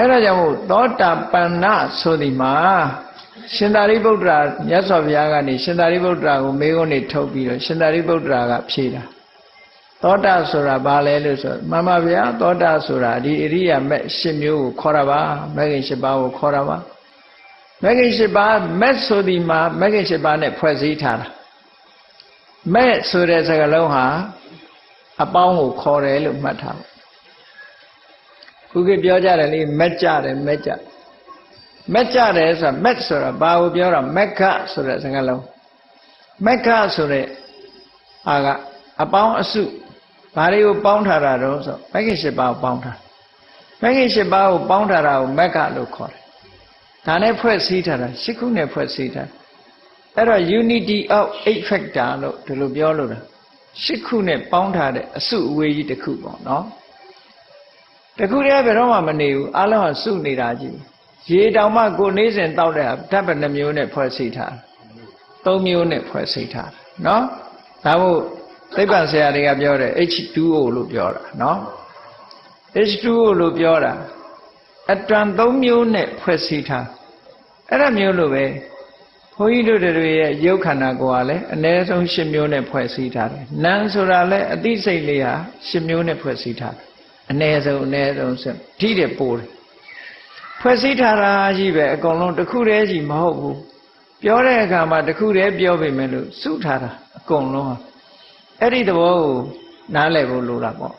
အဲ့ဒါကြောင့်မို့သောတာပန္နဆိုဒီမှာရှင်သာရိပုတ္တရာမြတ်စွာဘုရားကနေရှင်သာရိပုတ္တရာကိုမေးခွန်းတွေထုတ်ပြီးတော့ရှင်သာရိပုတ္တရာကဖြေတာသောတာဆိုတာဘာလဲလို့ဆိုမှန်ပါဗျာသောတာဆိုတာဒီအရိယာမဲ့၈မျိုးကိုခေါ်တာပါမဲ့ခင်၈ပါးကိုခေါ်တာပါမဲ့ခင်၈ပါးမဲ့ဆိုဒီမှာမဲ့ခင်၈ပါးနဲ့ဖွဲ့စည်းထားတာမဲ့ဆိုတဲ့စကားလုံးဟာအပေါင်းကိုခေါ်တယ်လို့မှတ်ထားပါ ခုကပြောကြတယ်လေမက်ကြတယ်မက်ကြမက်ကြတယ်ဆိုတာမက်ဆိုတာဘာကိုပြောတာမက်ခဆိုတဲ့စကားလုံးမက်ခဆိုတဲ့အာကအပေါင်းအစုဘာတွေကိုပေါင်းထားတာတော့ဆိုမက်ခင်၈ပါးကိုပေါင်းထားမက်ခင်၈ပါးကိုပေါင်းထားတာကိုမက်ခလို့ခေါ်တယ်ဒါနဲ့ဖွဲ့စည်းထားတာရှစ်ခုနဲ့ဖွဲ့စည်းထားအဲ့တော့ unity of eight factor လို့ဒီလိုပြောလို့တာရှစ်ခုနဲ့ပေါင်းထားတဲ့အစုအဝေးကြီးတစ်ခုပေါ့နော် တခုတည်းဘယ်တော့မှမနေဘူးအလုံးကစုနေတာကြီးရေတောင်မှကိုနေစဉ်တောက်တဲ့ဓာတ်ပဲနှမျိုးနဲ့ဖွဲ့စည်းထားသုံးမျိုးနဲ့ဖွဲ့စည်းထားနော်ဒါမို့သိပ္ပံဆရာတွေကပြောတယ် H2O လို့ပြောတာနော် H2O လို့ပြောတာအတန်သုံးမျိုးနဲ့ဖွဲ့စည်းထားအဲ့ဒါမျိုးလိုပဲဘုန်းကြီးတို့တွေရဲ့ရုပ်ခန္ဓာကိုယ်ကလည်းအ ਨੇ ဆုံး၈မျိုးနဲ့ဖွဲ့စည်းထားတယ်နာမ်ဆိုတာလည်းအသိစိတ်လေးဟာ၈မျိုးနဲ့ဖွဲ့စည်းထားတယ် အ ਨੇ ဆုံးအ ਨੇ ဆုံးဆိုဓိတဲ့ပိုးတယ်ဖွဲ့စည်းထားတာကြီးပဲအကုန်လုံးတစ်ခုတည်းကြီးမဟုတ်ဘူးပြောတဲ့အခါမှာတစ်ခုတည်းပြောပေမဲ့လို့စုထားတာအကုန်လုံးဟာအဲ့ဒီသဘောကိုနားလည်ဖို့လိုတာပေါ့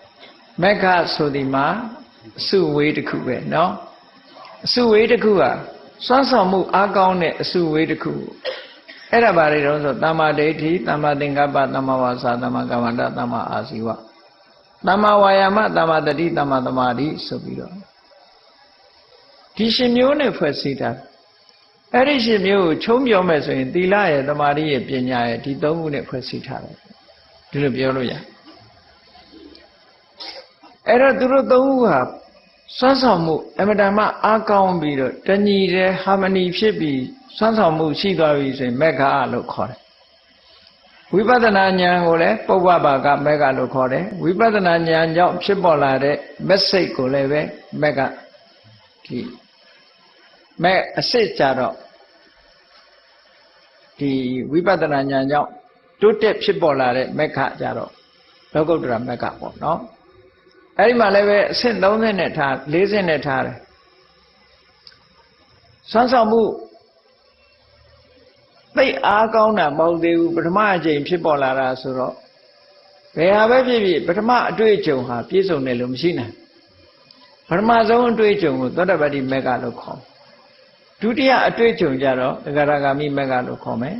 မက္ခဆိုဒီမှာအစုဝေးတစ်ခုပဲเนาะအစုဝေးတစ်ခုဟာစွမ်းဆောင်မှုအားကောင်းတဲ့အစုဝေးတစ်ခုအဲ့ဒါဘာတွေတုံးဆိုတမ္မာဒိဋ္ဌိတမ္မာသင်္ကပ္ပတမ္မာဝါစာတမ္မာကမ္မန္တတမ္မာအာဇီဝ တမ္မာဝါယာမတမ္မာတတိတမ္မာသမာဓိဆိုပြီးတော့ဒီရှင်မျိုးနဲ့ဖွဲ့စည်းတာအဲ့ဒီရှင်မျိုးကိုချုံးပြောမယ်ဆိုရင်သီလရဲ့သမာဓိရဲ့ပညာရဲ့ဒီသုံးခုနဲ့ဖွဲ့စည်းထားတယ်ဒီလိုပြောလို့ရအဲ့တော့သူတို့သုံးခုဟာစွမ်းဆောင်မှုအမတန်မှအားကောင်းပြီးတော့တညီတဲ့ဟာမနီဖြစ်ပြီးစွမ်းဆောင်မှုရှိသွားပြီဆိုရင်မက္ခလို့ခေါ်တယ် ဝိပဿနာဉာဏ်ကိုလည်းပုဗ္ဗဘာကမက္ခလို့ခေါ်တယ်ဝိပဿနာဉာဏ်ကြောင့်ဖြစ်ပေါ်လာတဲ့မက်စိတ်ကိုလည်းပဲမက္ခဒီမဲ့အစစ်ကြတော့ဒီဝိပဿနာဉာဏ်ကြောင့်တိုးတက်ဖြစ်ပေါ်လာတဲ့မက္ခကြတော့လောကုတ္တရာမက္ခပေါ့နော်အဲ့ဒီမှာလည်းပဲအဆင့်30နဲ့ထား40နဲ့ထားတယ်ဆွမ်းဆောင်မှု သိအားကောင်းတာမဟုတ်သေးဘူးပထမအကြိမ်ဖြစ်ပေါ်လာတာဆိုတော့ဘယ်ဟာပဲဖြစ်ဖြစ်ပထမအတွေ့အကြုံဟာပြည့်စုံတယ်လို့မရှိနိုင်ပထမဆုံးအတွေ့အကြုံကိုသောတပတ္တိမက္ခလို့ခေါ်ဒုတိယအတွေ့အကြုံကြတော့သဂရဂါမိမက္ခလို့ခေါ်မယ်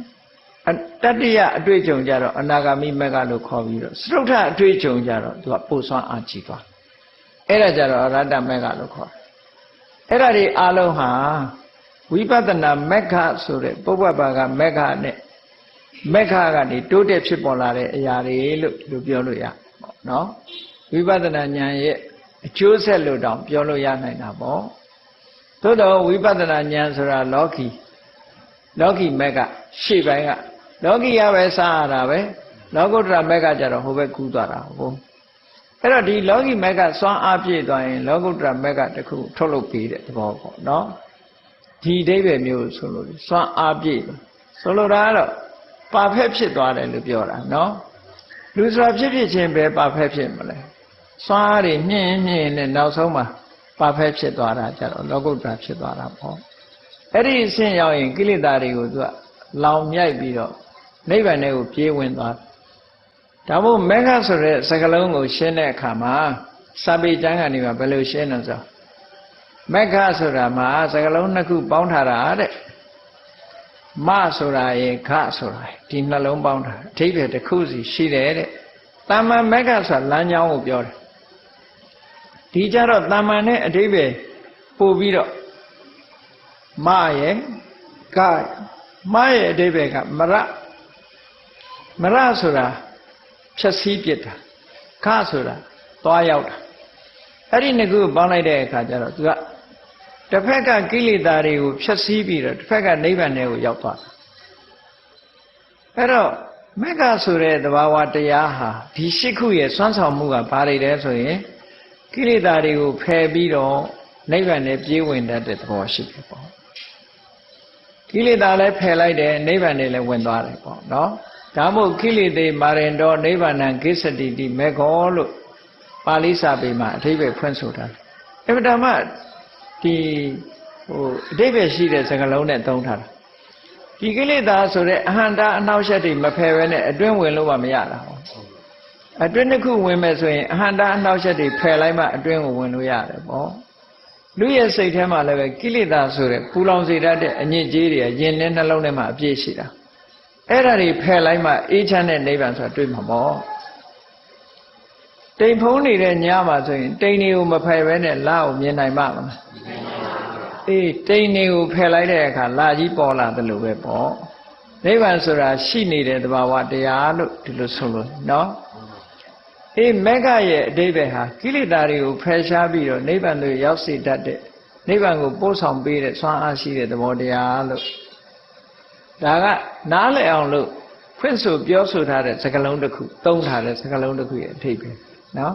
တတိယအတွေ့အကြုံကြတော့အနာဂါမိမက္ခလို့ခေါ်ပြီးတော့စတုထအတွေ့အကြုံကြတော့သူကပို့ဆွမ်းအားကြီးသွားအဲ့ဒါကြတော့အရတ္တမက္ခလို့ခေါ်တယ်အဲ့ဒါတွေအလုံးဟာ ဝိပဿနာမက္ခဆိုတဲ့ပုဗ္ဗဘာကမက္ခနဲ့မက္ခကနေတိုးတက်ဖြစ်ပေါ်လာတဲ့အရာတွေလို့ဒီလိုပြောလို့ရပေါ့နော်ဝိပဿနာဉာဏ်ရဲ့အကျိုးဆက်လို့တောင်ပြောလို့ရနိုင်တာပေါ့သို့တော့ဝိပဿနာဉာဏ်ဆိုတာလောကီလောကီမက်ကရှေ့ပိုင်းကလောကီရပဲစားရတာပဲလောကုတ္တရာမက်ကကြတော့ဟိုဘက်ကူးသွားတာဟုတ်အဲ့တော့ဒီလောကီမက်ကစွမ်းအားပြည့်သွားရင်လောကုတ္တရာမက်ကတခုထုတ်လုပ်ပြီးတဲ့သဘောပေါ့နော် ဒီအဓိပ္ပာယ်မျိုးဆိုလို့စွမ်းအားပြည့်ဆိုလိုတာကတော့ပါဖက်ဖြစ်သွားတယ်လို့ပြောတာနော်လူဆိုတာဖြစ်ဖြစ်ချင်းပဲပါဖက်ဖြစ်မလဲစွမ်းအားတွေမြင့်မြင့်နဲ့နောက်ဆုံးမှာပါဖက်ဖြစ်သွားတာကြတော့လောကုတ္တရာဖြစ်သွားတာပေါ့အဲ့ဒီအဆင့်ရောက်ရင်ကိလေသာတွေကိုသူကလောင်မြိုက်ပြီးတော့နိဗ္ဗာန်ထဲကိုပြေးဝင်သွားဒါမို့မေဃဆိုတဲ့စကလုံးကိုရှင်းတဲ့အခါမှာစာပေကျမ်းကနေမှာဘယ်လိုရှင်းလို့ဆို မေဃဆိုတာမှာစကလုံးနှစ်ခုပေါင်းထားတာတဲ့မဆိုတာရေခဆိုတာဒီနှလုံးပေါင်းတာအဓိပ္ပာယ်တစ်ခုစီရှိတယ်တဲ့တာမန်မေဃဆိုတာလမ်းကြောင်းကိုပြောတယ်ဒီကြတော့တာမန်နဲ့အဓိပ္ပာယ်ပို့ပြီးတော့မရဲ့ကမရဲ့အဓိပ္ပာယ်ကမရမရဆိုတာဖြည့်ဆည်းပြစ်တာခဆိုတာသွားရောက်တာအဲ့ဒီနှစ်ခုပေါင်းလိုက်တဲ့အခါကျတော့သူက တစ်ဖက်ကကိလေသာတွေကိုဖြည့်ဆည်းပြီးတော့တစ်ဖက်ကနိဗ္ဗာန်ထဲကိုရောက်သွားတာအဲ့တော့မက္ခဆိုတဲ့သဘာဝတရားဟာဒီရှစ်ခုရဲ့စွမ်းဆောင်မှုကဘာတွေလဲဆိုရင်ကိလေသာတွေကိုဖယ်ပြီးတော့နိဗ္ဗာန်နဲ့ပြေးဝင်တတ်တဲ့သဘောရှိတယ်ပေါ့ကိလေသာလည်းဖယ်လိုက်တယ်နိဗ္ဗာန်နဲ့လည်းဝင်သွားတယ်ပေါ့နော်ဒါမို့ကိလေသေမာရင်တော်နိဗ္ဗာန်ကိစ္စတိတိမေခောလို့ပါဠိစာပေမှာအဓိပ္ပာယ်ဖွင့်ဆိုထားတယ်အမှန်တမ်း ဒီဟိုအဓိပ္ပာယ်ရှိတဲ့စကားလုံးနဲ့သုံးထားတာဒီကိလေသာဆိုတဲ့အဟန္တာအနှောက်အယှက်တွေမဖယ်ဘဲနဲ့အတွင်းဝင်လို့မှမရတာဟောအတွင်းတစ်ခုဝင်မဲ့ဆိုရင်အဟန္တာအနှောက်အယှက်တွေဖယ်လိုက်မှအတွင်းကိုဝင်လို့ရတယ်ပေါ့လူရဲ့စိတ်ထဲမှာလည်းပဲကိလေသာဆိုတဲ့ပူလောင်စေတတ်တဲ့အညစ်အကြေးတွေရင်ထဲနှလုံးထဲမှာအပြည့်ရှိတာအဲ့ဒါတွေဖယ်လိုက်မှအေးချမ်းတဲ့နိဗ္ဗာန်ဆိုတာတွေ့မှာပေါ့ တိမ်ဖုံးနေတဲ့ညမှာဆိုရင်တိမ်တွေကိုမဖယ်ဘဲနဲ့လာကိုမြင်နိုင်မှာမလားအေးတိမ်တွေကိုဖယ်လိုက်တဲ့အခါလာကြီးပေါ်လာတယ်လို့ပဲပေါ့နိဗ္ဗာန်ဆိုတာရှိနေတဲ့သဘာဝတရားလို့ဒီလိုဆိုလို့နော်အေးမက္ခရဲ့အတိပ္ပယ်ဟာကိလေသာတွေကိုဖယ်ရှားပြီးတော့နိဗ္ဗာန်သို့ရောက်စေတတ်တဲ့နိဗ္ဗာန်ကိုပို့ဆောင်ပေးတဲ့ဆွမ်းအားရှိတဲ့သဘောတရားလို့ဒါကနားလည်အောင်လို့ဖွင့်ဆိုပြောဆိုထားတဲ့စကားလုံးတစ်ခုသုံးထားတဲ့စကားလုံးတစ်ခုရဲ့အထိပ္ပယ် နော်